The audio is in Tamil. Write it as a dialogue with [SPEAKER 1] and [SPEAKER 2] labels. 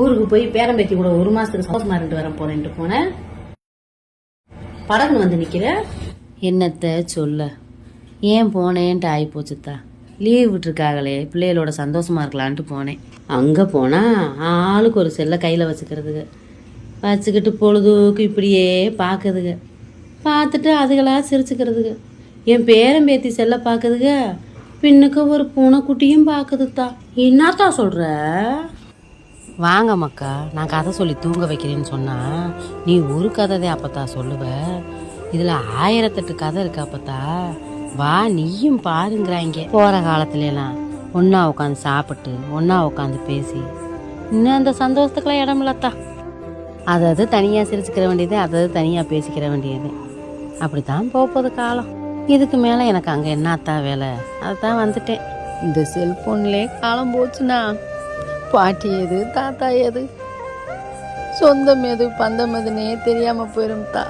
[SPEAKER 1] ஊருக்கு போய் பேரம்பேத்தி கூட ஒரு மாசத்துக்கு சந்தோஷமா இருந்துட்டு வரேன் போறேன்ட்டு போனேன். படகுன்னு வந்து நிக்கிற. என்னத்த சொல்ல? ஏன் போனேன்ட்டு ஆகி போச்சுத்தா லீவ் விட்டுருக்காங்களே பிள்ளைகளோட சந்தோஷமா இருக்கலான்ட்டு போனேன். அங்கே போனால் ஆளுக்கு ஒரு செல்லை கையில் வச்சுக்கிறதுங்க வச்சுக்கிட்டு பொழுதுக்கு இப்படியே பார்க்குதுங்க பார்த்துட்டு அதுகளா சிரிச்சுக்கிறதுங்க என் பேரம்பேத்தி செல்லை பார்க்குதுங்க பின்னுக்கு ஒரு பூனைக்குட்டியும் பார்க்குதுத்தா என்னத்தா சொல்கிற வாங்க மக்கா நான் கதை சொல்லி தூங்க வைக்கிறேன்னு சொன்னால் நீ ஒரு கதை அப்பத்தா சொல்லுவ? இதில் ஆயிரத்தெட்டு கதை இருக்கு அப்பத்தா. வா நீயும் பாருங்கிறாங்க. போகிற காலத்துலலாம் ஒன்றா உட்காந்து சாப்பிட்டு ஒன்றா உட்காந்து பேசி. இன்னும் அந்த சந்தோஷத்துக்குலாம் இடம் இல்லத்தா. அது அது தனியாக சிரிச்சுக்கிற வேண்டியது அது அது தனியாக பேசிக்கிற வேண்டியது. அப்படி தான் போகுது காலம். இதுக்கு மேலே எனக்கு அங்கே என்னத்தா வேலை? அதுதான் வந்துட்டேன்.
[SPEAKER 2] இந்த செல்ஃபோன்லேயே காலம் போச்சுண்ணா. பாட்டி எது தாத்தா எது? சொந்தம் எது பந்தம் எதுன்னே தெரியாம போயிரும் தா